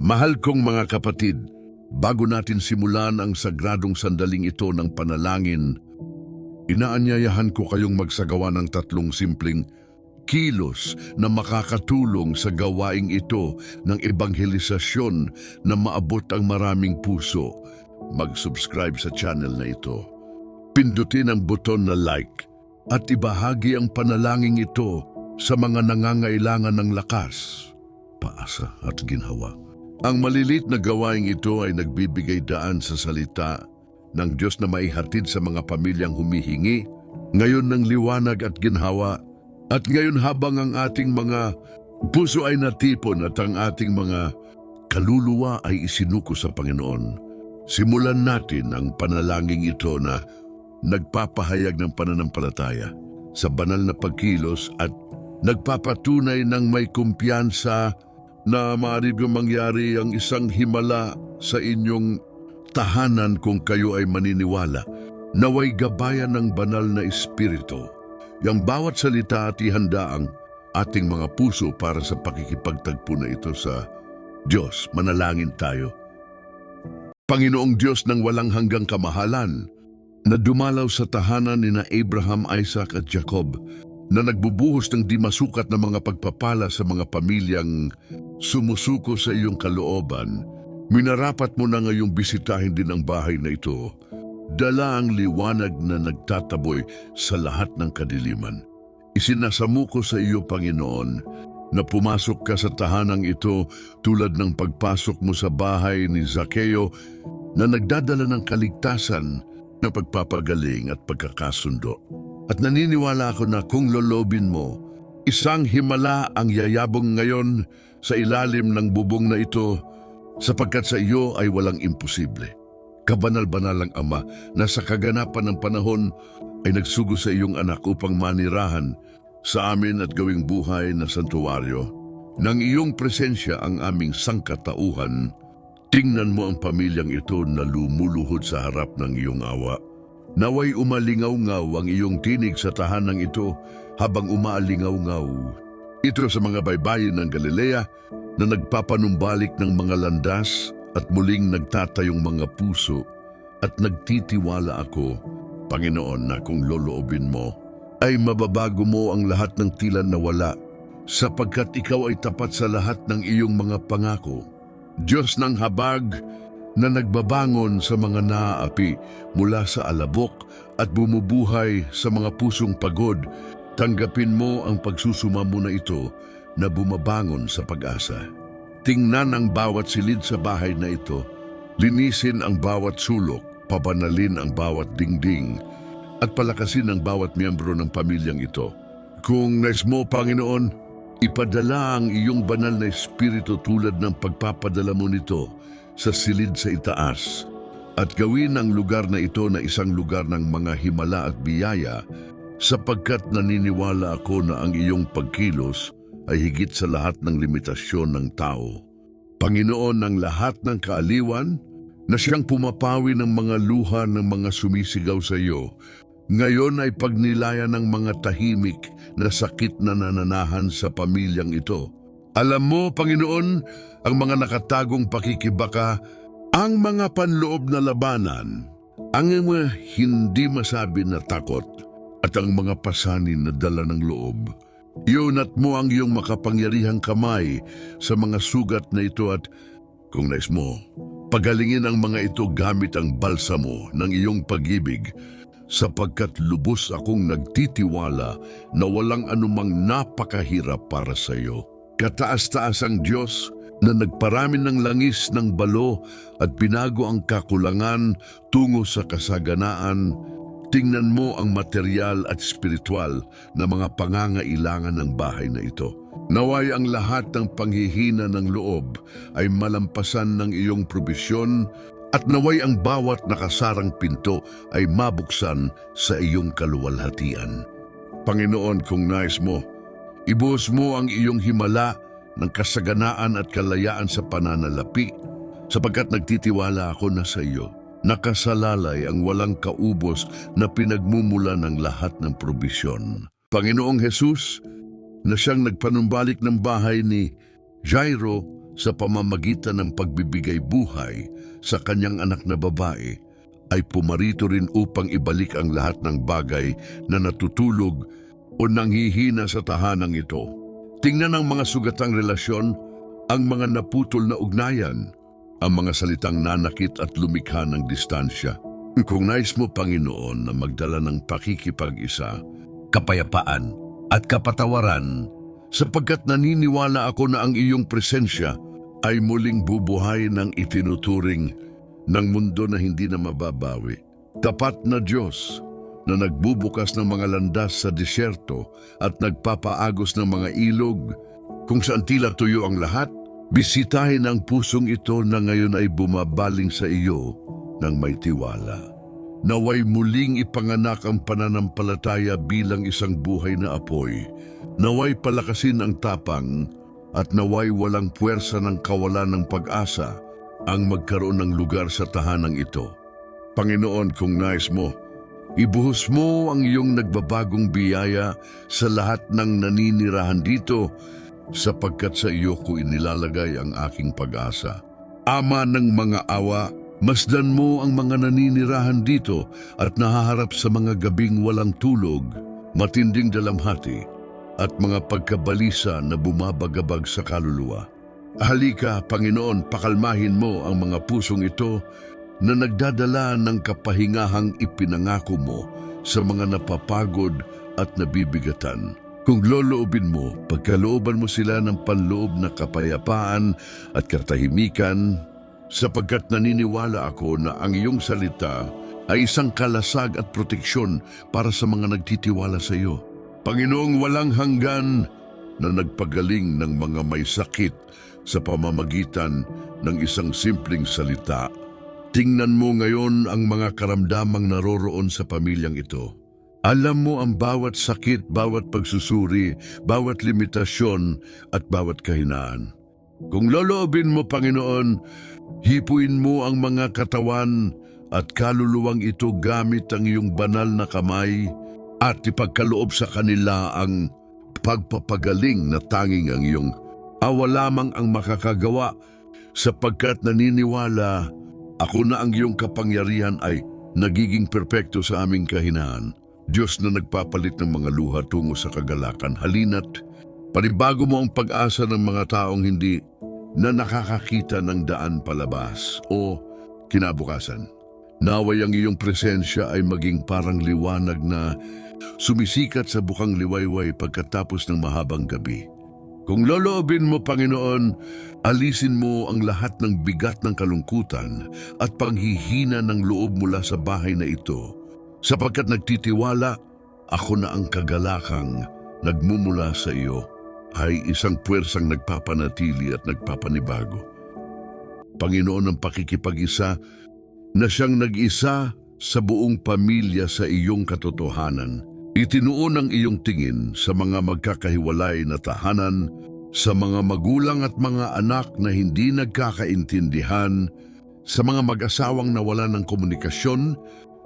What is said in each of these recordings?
Mahal kong mga kapatid, bago natin simulan ang sagradong sandaling ito ng panalangin, inaanyayahan ko kayong magsagawa ng tatlong simpleng kilos na makakatulong sa gawaing ito ng ebanghelisasyon na maabot ang maraming puso. Mag-subscribe sa channel na ito. Pindutin ang buton na like at ibahagi ang panalangin ito sa mga nangangailangan ng lakas, paasa at ginhawa. Ang malilit na gawaing ito ay nagbibigay daan sa salita ng Diyos na maihatid sa mga pamilyang humihingi, ngayon ng liwanag at ginhawa, at ngayon habang ang ating mga puso ay natipon at ang ating mga kaluluwa ay isinuko sa Panginoon. Simulan natin ang panalangin ito na nagpapahayag ng pananampalataya sa banal na pagkilos at nagpapatunay ng may kumpiyansa na maaari bang mangyari ang isang himala sa inyong tahanan kung kayo ay maniniwala. Naway gabayan ng banal na espiritu. Yang bawat salita at ihanda ang ating mga puso para sa pakikipagtagpo na ito sa Diyos. Manalangin tayo. Panginoong Diyos ng walang hanggang kamahalan, na dumalaw sa tahanan ni na Abraham, Isaac at Jacob, na nagbubuhos ng di masukat na mga pagpapala sa mga pamilyang sumusuko sa iyong kalooban, minarapat mo na ngayong bisitahin din ang bahay na ito. Dala ang liwanag na nagtataboy sa lahat ng kadiliman. Isinasamu ko sa iyo, Panginoon, na pumasok ka sa tahanang ito tulad ng pagpasok mo sa bahay ni Zaccheo na nagdadala ng kaligtasan na pagpapagaling at pagkakasundo. At naniniwala ako na kung lolobin mo, isang himala ang yayabong ngayon sa ilalim ng bubong na ito sapagkat sa iyo ay walang imposible. Kabanal-banal ang Ama na sa kaganapan ng panahon ay nagsugo sa iyong anak upang manirahan sa amin at gawing buhay na santuwaryo. Nang iyong presensya ang aming sangkatauhan, tingnan mo ang pamilyang ito na lumuluhod sa harap ng iyong awa. Naway umalingaw-ngaw ang iyong tinig sa tahanang ito habang umaalingaw-ngaw. Ito sa mga baybayin ng Galilea na nagpapanumbalik ng mga landas at muling nagtatayong mga puso at nagtitiwala ako, Panginoon, na kung loloobin mo, ay mababago mo ang lahat ng tila na wala sapagkat ikaw ay tapat sa lahat ng iyong mga pangako. Diyos ng habag na nagbabangon sa mga naaapi mula sa alabok at bumubuhay sa mga pusong pagod, tanggapin mo ang pagsusuma mo na ito na bumabangon sa pag-asa. Tingnan ang bawat silid sa bahay na ito, linisin ang bawat sulok, pabanalin ang bawat dingding, at palakasin ang bawat miyembro ng pamilyang ito. Kung nais mo, Panginoon, ipadala ang iyong banal na espiritu tulad ng pagpapadala mo nito sa silid sa itaas at gawin ang lugar na ito na isang lugar ng mga himala at biyaya sapagkat naniniwala ako na ang iyong pagkilos ay higit sa lahat ng limitasyon ng tao. Panginoon ng lahat ng kaaliwan na siyang pumapawi ng mga luha ng mga sumisigaw sa iyo, ngayon ay pagnilayan ng mga tahimik na sakit na nananahan sa pamilyang ito. Alam mo, Panginoon, ang mga nakatagong pakikibaka, ang mga panloob na labanan, ang mga hindi masabi na takot, at ang mga pasanin na dala ng loob. Iunat mo ang iyong makapangyarihang kamay sa mga sugat na ito at, kung nais mo, pagalingin ang mga ito gamit ang balsamo ng iyong pag-ibig sapagkat lubos akong nagtitiwala na walang anumang napakahirap para sa iyo. Kataas-taas ang Diyos na nagparami ng langis ng balo at binago ang kakulangan tungo sa kasaganaan. Tingnan mo ang material at spiritual na mga pangangailangan ng bahay na ito. Naway ang lahat ng panghihina ng loob ay malampasan ng iyong probisyon at naway ang bawat nakasarang pinto ay mabuksan sa iyong kaluwalhatian. Panginoon, kung nais mo, ibuhos mo ang iyong himala ng kasaganaan at kalayaan sa pananalapi sapagkat nagtitiwala ako na sa iyo. Nakasalalay ang walang kaubos na pinagmumula ng lahat ng probisyon. Panginoong Jesus, na siyang nagpanumbalik ng bahay ni Jairo sa pamamagitan ng pagbibigay buhay sa kanyang anak na babae ay pumarito rin upang ibalik ang lahat ng bagay na natutulog o nanghihina sa tahanang ito. Tingnan ang mga sugatang relasyon, ang mga naputol na ugnayan, ang mga salitang nanakit at lumikha ng distansya. Kung nais mo, Panginoon, na magdala ng pakikipag-isa, kapayapaan at kapatawaran, sapagkat naniniwala ako na ang iyong presensya ay muling bubuhay ng itinuturing ng mundo na hindi na mababawi. Tapat na Diyos na nagbubukas ng mga landas sa disyerto at nagpapaagos ng mga ilog kung saan tila tuyo ang lahat, bisitahin ang pusong ito na ngayon ay bumabaling sa iyo ng may tiwala. Naway muling ipanganak ang pananampalataya bilang isang buhay na apoy. Naway palakasin ang tapang at naway walang puwersa ng kawalan ng pag-asa ang magkaroon ng lugar sa tahanang ito. Panginoon, kung nais mo, ibuhos mo ang iyong nagbabagong biyaya sa lahat ng naninirahan dito sapagkat sa iyo ko inilalagay ang aking pag-asa. Ama ng mga awa, masdan mo ang mga naninirahan dito at nahaharap sa mga gabing walang tulog, matinding dalamhati, at mga pagkabalisa na bumabagabag sa kaluluwa. Halika, Panginoon, pakalmahin mo ang mga pusong ito na nagdadala ng kapahingahang ipinangako mo sa mga napapagod at nabibigatan. Kung loloobin mo, pagkalooban mo sila ng panloob na kapayapaan at katahimikan, sapagkat naniniwala ako na ang iyong salita ay isang kalasag at proteksyon para sa mga nagtitiwala sa iyo. Panginoong walang hanggan na nagpagaling ng mga may sakit sa pamamagitan ng isang simpleng salita. Tingnan mo ngayon ang mga karamdamang naroroon sa pamilyang ito. Alam mo ang bawat sakit, bawat pagsusuri, bawat limitasyon at bawat kahinaan. Kung loloobin mo, Panginoon, hipuin mo ang mga katawan at kaluluwang ito gamit ang iyong banal na kamay at ipagkaloob sa kanila ang pagpapagaling na tanging ang iyong awa lamang ang makakagawa sapagkat naniniwala ako na ang iyong kapangyarihan ay nagiging perpekto sa aming kahinaan. Diyos na nagpapalit ng mga luha tungo sa kagalakan, halina't panibago mo ang pag-asa ng mga taong hindi na nakakakita ng daan palabas o kinabukasan. Naway ang iyong presensya ay maging parang liwanag na sumisikat sa bukang liwayway pagkatapos ng mahabang gabi. Kung loloobin mo, Panginoon, alisin mo ang lahat ng bigat ng kalungkutan at panghihina ng loob mula sa bahay na ito, sapagkat nagtitiwala ako na ang kagalakang nagmumula sa iyo ay isang puwersang nagpapanatili at nagpapanibago. Panginoon ng pakikipag-isa na siyang nag-isa sa buong pamilya sa iyong katotohanan. Itinuon ang iyong tingin sa mga magkakahiwalay na tahanan, sa mga magulang at mga anak na hindi nagkakaintindihan, sa mga mag-asawang nawalan ng komunikasyon,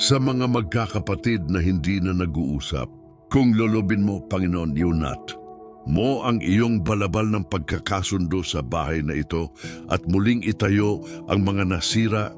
sa mga magkakapatid na hindi na nag-uusap. Kung lolobin mo, Panginoon, yunat, mo ang iyong balabal ng pagkakasundo sa bahay na ito at muling itayo ang mga nasira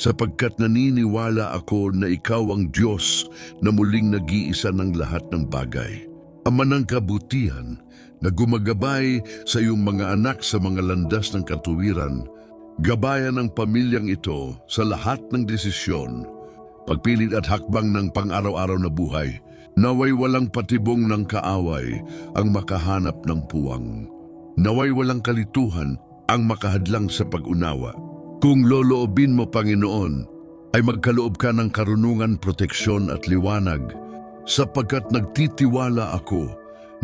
sapagkat naniniwala ako na ikaw ang Diyos na muling nag-iisa ng lahat ng bagay. Ama ng kabutihan na gumagabay sa iyong mga anak sa mga landas ng katuwiran, gabayan ng pamilyang ito sa lahat ng desisyon, pagpilit at hakbang ng pang-araw-araw na buhay, naway walang patibong ng kaaway ang makahanap ng puwang. Naway walang kalituhan ang makahadlang sa pag-unawa. Kung loloobin mo, Panginoon, ay magkaloob ka ng karunungan, proteksyon at liwanag, sapagkat nagtitiwala ako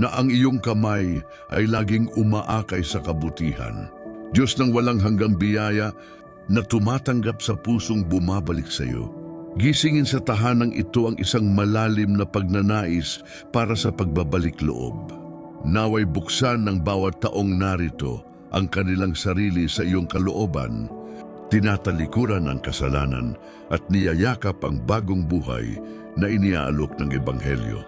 na ang iyong kamay ay laging umaakay sa kabutihan. Diyos ng walang hanggang biyaya na tumatanggap sa pusong bumabalik sa iyo. Gisingin sa tahanang ito ang isang malalim na pagnanais para sa pagbabalik loob. Naway buksan ng bawat taong narito ang kanilang sarili sa iyong kalooban tinatalikuran ang kasalanan at niyayakap ang bagong buhay na iniaalok ng Ebanghelyo.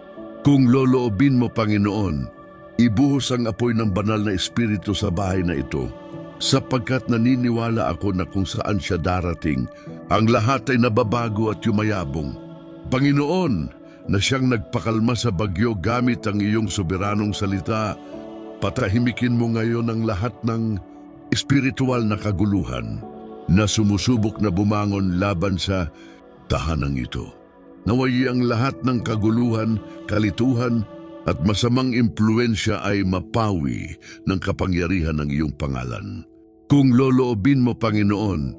Kung loloobin mo, Panginoon, ibuhos ang apoy ng banal na espiritu sa bahay na ito sapagkat naniniwala ako na kung saan siya darating, ang lahat ay nababago at yumayabong. Panginoon, na siyang nagpakalma sa bagyo gamit ang iyong soberanong salita, patahimikin mo ngayon ang lahat ng espiritual na kaguluhan na sumusubok na bumangon laban sa tahanang ito. Nawayi ang lahat ng kaguluhan, kalituhan, at masamang impluensya ay mapawi ng kapangyarihan ng iyong pangalan. Kung loloobin mo, Panginoon,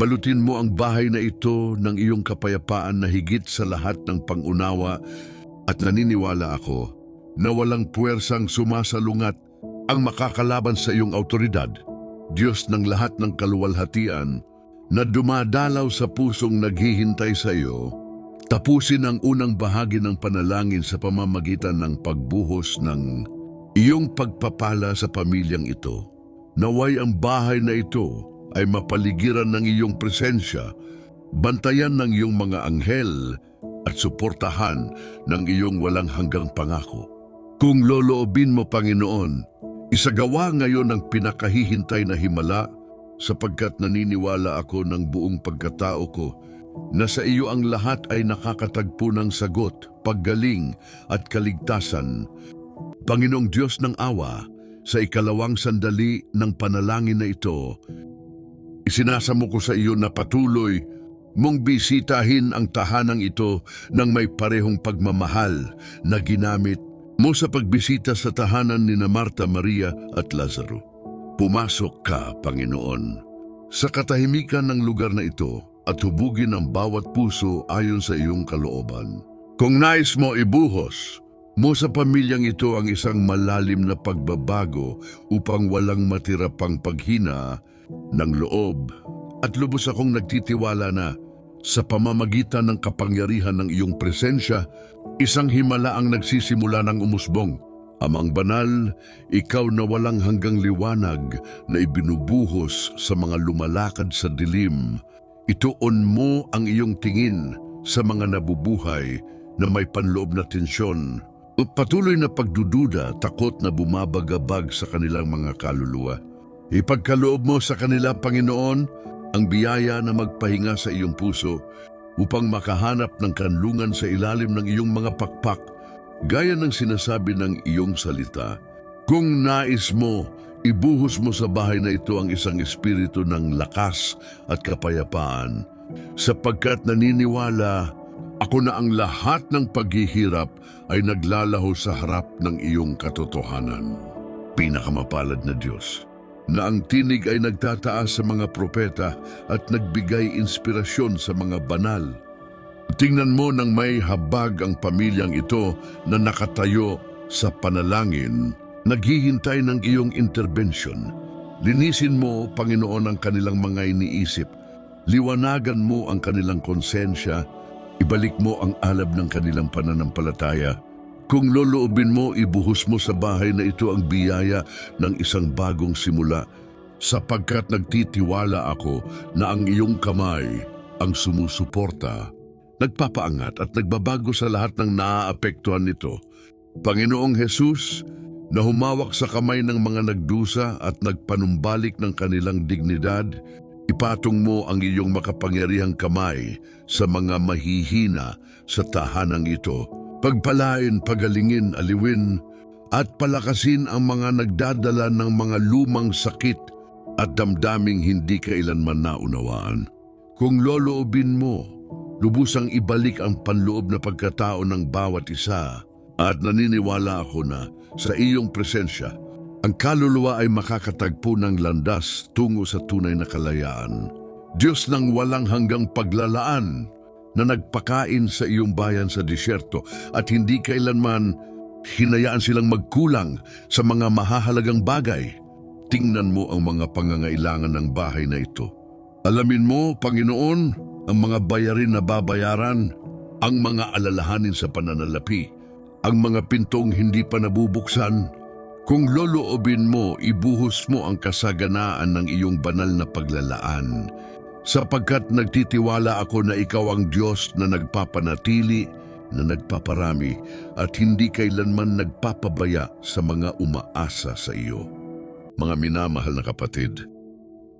balutin mo ang bahay na ito ng iyong kapayapaan na higit sa lahat ng pangunawa at naniniwala ako na walang puwersang sumasalungat ang makakalaban sa iyong autoridad. Diyos ng lahat ng kaluwalhatian na dumadalaw sa pusong naghihintay sa iyo, tapusin ang unang bahagi ng panalangin sa pamamagitan ng pagbuhos ng iyong pagpapala sa pamilyang ito. Naway ang bahay na ito ay mapaligiran ng iyong presensya, bantayan ng iyong mga anghel at suportahan ng iyong walang hanggang pangako. Kung loloobin mo, Panginoon, isagawa ngayon ang pinakahihintay na himala sapagkat naniniwala ako ng buong pagkatao ko na sa iyo ang lahat ay nakakatagpo ng sagot, paggaling at kaligtasan. Panginoong Diyos ng awa, sa ikalawang sandali ng panalangin na ito, isinasamo ko sa iyo na patuloy mong bisitahin ang tahanang ito ng may parehong pagmamahal na ginamit mo sa pagbisita sa tahanan ni na Marta, Maria at Lazaro. Pumasok ka, Panginoon, sa katahimikan ng lugar na ito at hubugin ang bawat puso ayon sa iyong kalooban. Kung nais mo ibuhos mo sa pamilyang ito ang isang malalim na pagbabago upang walang matira pang paghina ng loob at lubos akong nagtitiwala na sa pamamagitan ng kapangyarihan ng iyong presensya, isang himala ang nagsisimula ng umusbong. Amang banal, ikaw na walang hanggang liwanag na ibinubuhos sa mga lumalakad sa dilim. Ituon mo ang iyong tingin sa mga nabubuhay na may panloob na tensyon o patuloy na pagdududa, takot na bumabagabag sa kanilang mga kaluluwa. Ipagkaloob mo sa kanila, Panginoon, ang biyaya na magpahinga sa iyong puso upang makahanap ng kanlungan sa ilalim ng iyong mga pakpak gaya ng sinasabi ng iyong salita. Kung nais mo, ibuhos mo sa bahay na ito ang isang espiritu ng lakas at kapayapaan sapagkat naniniwala ako na ang lahat ng paghihirap ay naglalaho sa harap ng iyong katotohanan. Pinakamapalad na Diyos, na ang tinig ay nagtataas sa mga propeta at nagbigay inspirasyon sa mga banal. Tingnan mo nang may habag ang pamilyang ito na nakatayo sa panalangin, naghihintay ng iyong intervention. Linisin mo, Panginoon, ang kanilang mga iniisip. Liwanagan mo ang kanilang konsensya. Ibalik mo ang alab ng kanilang pananampalataya. Kung loloobin mo, ibuhos mo sa bahay na ito ang biyaya ng isang bagong simula, sapagkat nagtitiwala ako na ang iyong kamay ang sumusuporta, nagpapaangat at nagbabago sa lahat ng naaapektuhan nito. Panginoong Hesus, na humawak sa kamay ng mga nagdusa at nagpanumbalik ng kanilang dignidad, ipatong mo ang iyong makapangyarihang kamay sa mga mahihina sa tahanang ito. Pagpalain, pagalingin, aliwin, at palakasin ang mga nagdadala ng mga lumang sakit at damdaming hindi kailanman naunawaan. Kung loloobin mo, lubusang ibalik ang panloob na pagkatao ng bawat isa at naniniwala ako na sa iyong presensya, ang kaluluwa ay makakatagpo ng landas tungo sa tunay na kalayaan. Diyos ng walang hanggang paglalaan na nagpakain sa iyong bayan sa disyerto at hindi kailanman hinayaan silang magkulang sa mga mahahalagang bagay. Tingnan mo ang mga pangangailangan ng bahay na ito. Alamin mo, Panginoon, ang mga bayarin na babayaran, ang mga alalahanin sa pananalapi, ang mga pintong hindi pa nabubuksan. Kung loloobin mo, ibuhos mo ang kasaganaan ng iyong banal na paglalaan sapagkat nagtitiwala ako na ikaw ang Diyos na nagpapanatili, na nagpaparami at hindi kailanman nagpapabaya sa mga umaasa sa iyo. Mga minamahal na kapatid,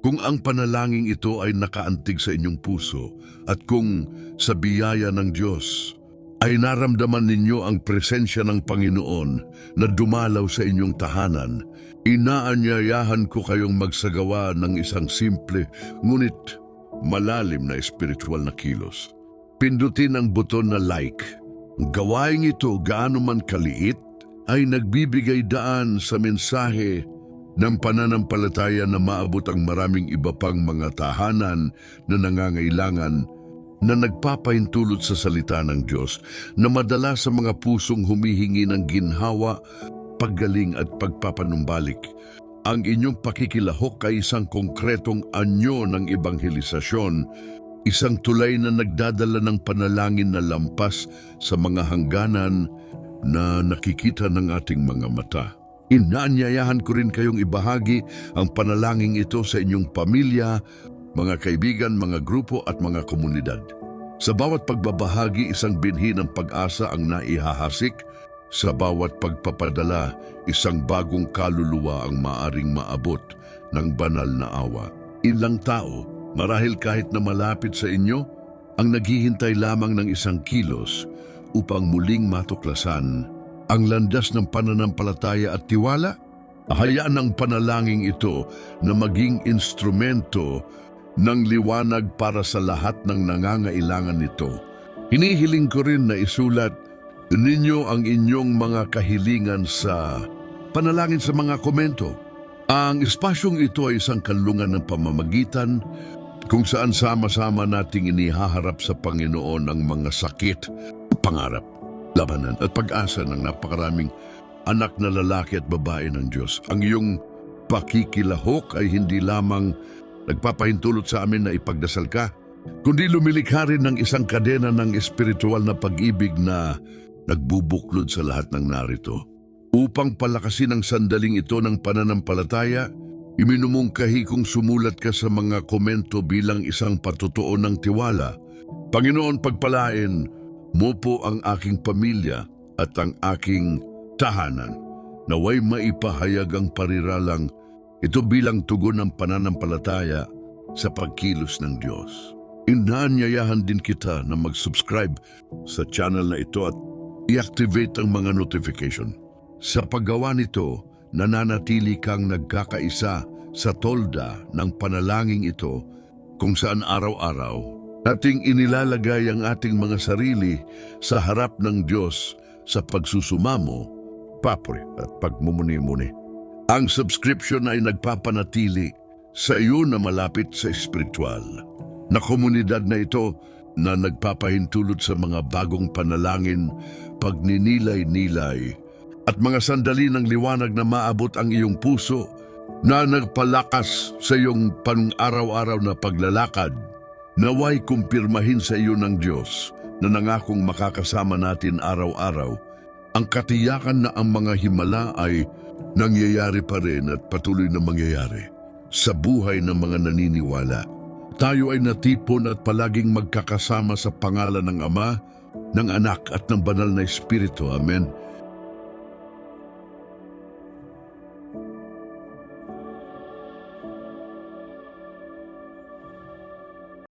Kung ang panalangin ito ay nakaantig sa inyong puso at kung sa biyaya ng Diyos ay naramdaman ninyo ang presensya ng Panginoon na dumalaw sa inyong tahanan, inaanyayahan ko kayong magsagawa ng isang simple ngunit malalim na espiritual na kilos. Pindutin ang buton na like. Gawain ito gaano man kaliit ay nagbibigay daan sa mensahe ng pananampalataya na maabot ang maraming iba pang mga tahanan na nangangailangan na nagpapahintulot sa salita ng Diyos na madala sa mga pusong humihingi ng ginhawa, paggaling at pagpapanumbalik. Ang inyong pakikilahok ay isang konkretong anyo ng ebanghelisasyon, isang tulay na nagdadala ng panalangin na lampas sa mga hangganan na nakikita ng ating mga mata. Inaanyayahan ko rin kayong ibahagi ang panalangin ito sa inyong pamilya, mga kaibigan, mga grupo at mga komunidad. Sa bawat pagbabahagi, isang binhi ng pag-asa ang naihahasik. Sa bawat pagpapadala, isang bagong kaluluwa ang maaring maabot ng banal na awa. Ilang tao, marahil kahit na malapit sa inyo, ang naghihintay lamang ng isang kilos upang muling matuklasan ang landas ng pananampalataya at tiwala. Hayaan ang panalangin ito na maging instrumento ng liwanag para sa lahat ng nangangailangan nito. Hinihiling ko rin na isulat ninyo ang inyong mga kahilingan sa panalangin sa mga komento. Ang espasyong ito ay isang kanlungan ng pamamagitan kung saan sama-sama nating inihaharap sa Panginoon ang mga sakit, pangarap, labanan at pag-asa ng napakaraming anak na lalaki at babae ng Diyos. Ang iyong pakikilahok ay hindi lamang nagpapahintulot sa amin na ipagdasal ka, kundi lumilikha rin ng isang kadena ng espiritual na pag-ibig na nagbubuklod sa lahat ng narito. Upang palakasin ang sandaling ito ng pananampalataya, iminumungkahi kong sumulat ka sa mga komento bilang isang patutuo ng tiwala. Panginoon, pagpalain mo po ang aking pamilya at ang aking tahanan. Naway maipahayag ang pariralang ito bilang tugon ng pananampalataya sa pagkilos ng Diyos. Inaanyayahan din kita na mag-subscribe sa channel na ito at i-activate ang mga notification. Sa paggawa nito, nananatili kang nagkakaisa sa tolda ng panalangin ito kung saan araw-araw nating inilalagay ang ating mga sarili sa harap ng Diyos sa pagsusumamo, papre at pagmumuni-muni. Ang subscription ay nagpapanatili sa iyo na malapit sa espiritual. Na komunidad na ito na nagpapahintulot sa mga bagong panalangin, pagninilay-nilay, at mga sandali ng liwanag na maabot ang iyong puso na nagpalakas sa iyong pang-araw-araw na paglalakad. Naway kumpirmahin sa iyo ng Diyos na nangakong makakasama natin araw-araw ang katiyakan na ang mga himala ay nangyayari pa rin at patuloy na mangyayari sa buhay ng mga naniniwala. Tayo ay natipon at palaging magkakasama sa pangalan ng Ama, ng Anak at ng Banal na Espiritu. Amen.